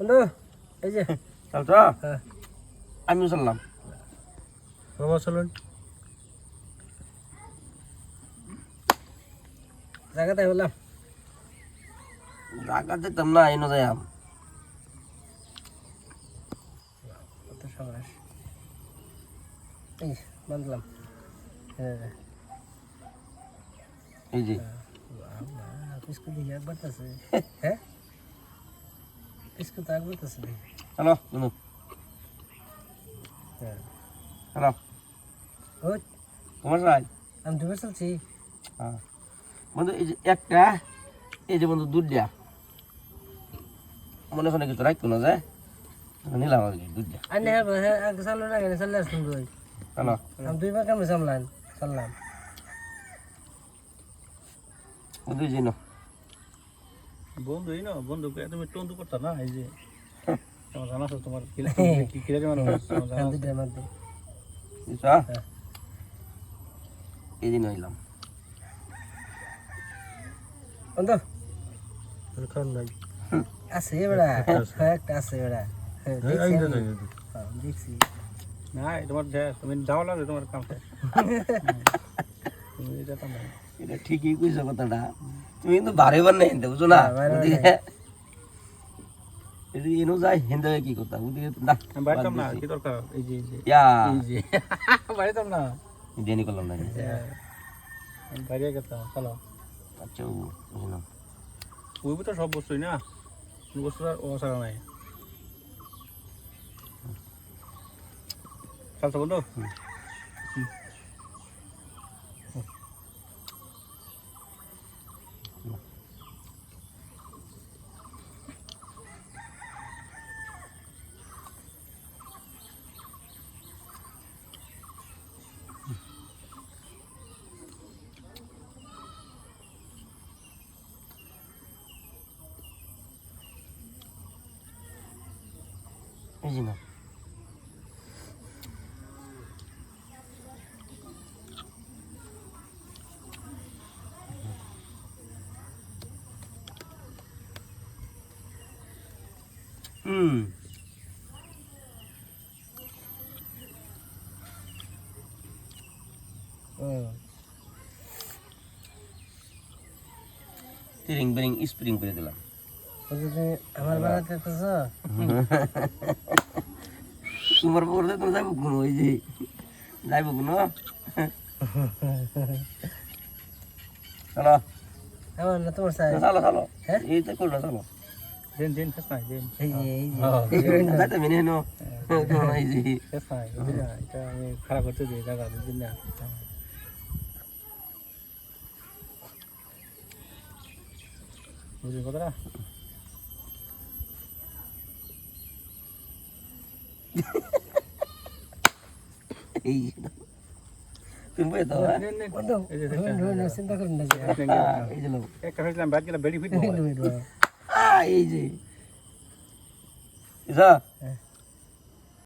বন্ধু এই যে। চলছ হ্যাঁ। আমিও চললাম। মামা চলুন। জায়গাতে বললাম। জায়গা যেতাম না এনে যাই আম এই বাঁধলাম। হ্যাঁ। এই যে। পিসকু একবার হ্যাঁ? তো একবার আছে দেখি চলো বন্ধু হ্যাঁ চলো ওই। তোমার সাই আমি ডুবে চলছি। হ্যাঁ। বন্ধু এই যে একটা এই যে বন্ধু দুধ মনে মনে কিছু রাখতো না যে। নিলাম আর কি দুধ দিয়া। আর না হ্যাঁ আগে চালো না কেন চাল্লা শুনব চলো আমি দুইবার কেমন সামলাম চাললাম বন্ধু যে নাও। বন্ধু এই না বন্ধুকে তুমি টন্দু করতা না? এই যে তোমার জানা আছে তোমার কি কি কি লাগে মানুষ তোমার জানা আছে। হ্যাঁ? হ্যাঁ। এই যে নইলাম বন্ধু খান নাই। আছে বেড়া। হ্যাঁ একটা আছে। বেড়া। হ্যাঁ দেখছি। হ্যাঁ, না তোমার যে- তুমি যাও লাগে তোমার কাম শেষ। তুমি যেতাম না এটা ঠিকই কইছো কথাটা। তুমি কিন্তু বারে বার না? হিন্দে বুঝো না ওদিকে এদিকে এনো যায় হিন্দে কি কথা? ওদিকে না বাড়িতাম না কি দরকার এই যে এই যে ইয়া। এই যে। বাড়িতাম না। দেনি করলাম না। বাইরে গেতাম চলো। আচ্ছা ও বুঝলো ওই তো সব বস্তুই না? বস্তু আর অসারা নাই। চলছো বন্ধু। এই যে না হুম হুম তিরিং বিরিং স্প্রিং করে দিলাম বন্ধু তুমি আমার বাড়াতে পেছ তোমার পরে তো যাইব কোনো ওই যে যাইব কোনো। চলো। আমার না তোমার সাই চলো চলো। হ্যাঁ? এই তো করল চলো? দিন দিন শেষ নাই দিন। এই যে এই যে। মেনে নো। এই যে। শেষ নাই এটা আমি খারাপ করতে দিই না? বুঝলি কথাটা? এই যে তুমি বই হ্যাঁ? যে হুন, হুন, চিন্তা করুন না যে এই যে লো একটা হয়েছিলাম ব্যাট গেলে বেড়ি ফিট এই যে হ্যাঁ